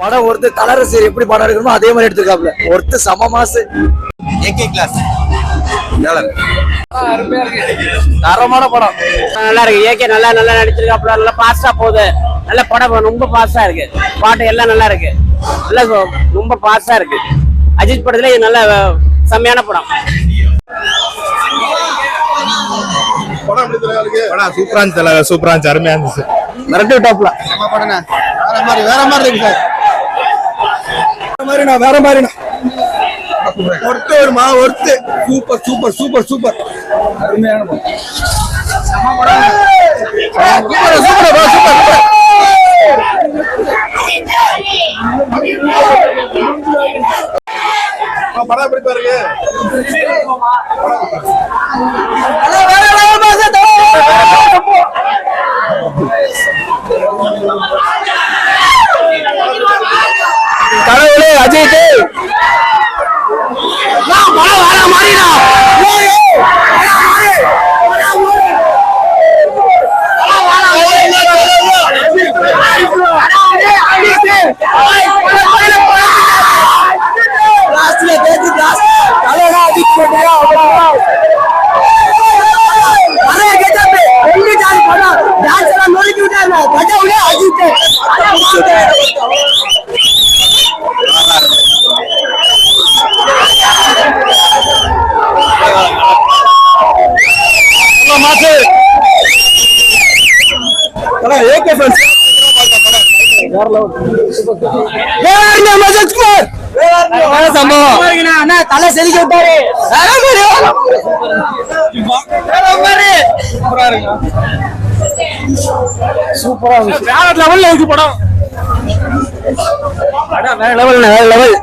படம் ஒருத்தர் கலரசர் எப்படி படம் எடுக்கணுமோ அதே மாதிரி எடுத்துருக்காப்ல ஒருத்தர் சம மாசு. ஏகே கிளாஸ் நல்லா இருக்கு. தரமான படம். நல்லா இருக்கு. ஏகே நல்லா நல்லா நடிச்சிருக்காப்புல. நல்லா பாஸ்டா போகுது. நல்ல படம் ரொம்ப பாஸ்டா இருக்கு. பாட்டு எல்லாம் நல்லா இருக்கு. நல்லா ரொம்ப பாஸ்டா இருக்கு. அஜித் படத்துல இது நல்ல செம்மையான படம். படம் சூப்பரா இருந்துச்சு. தல, சூப்பரா இருந்துச்சு. அருமையா இருந்துச்சு. மிரட்டி டாப்ல வேற மாதிரி வேற மாதிரி இருக்கு சார். மாதிரிண்ணா வேற மாதிரிண்ணா ஒருத்து வருமா ஒருத்து. Super super super super. அருமையான சூப்பர் சூப்பர் சூப்பர் படம் எப்படி பாருங்க? கடவுளே அஜித் மாசு ஏகே ஃப்ரெண்ட்ஸ் தலை செதுக்கி விட்டாரு சூப்பரா வேற லெவல்ல இருக்கு படம். வேற லெவல் வேற லெவல்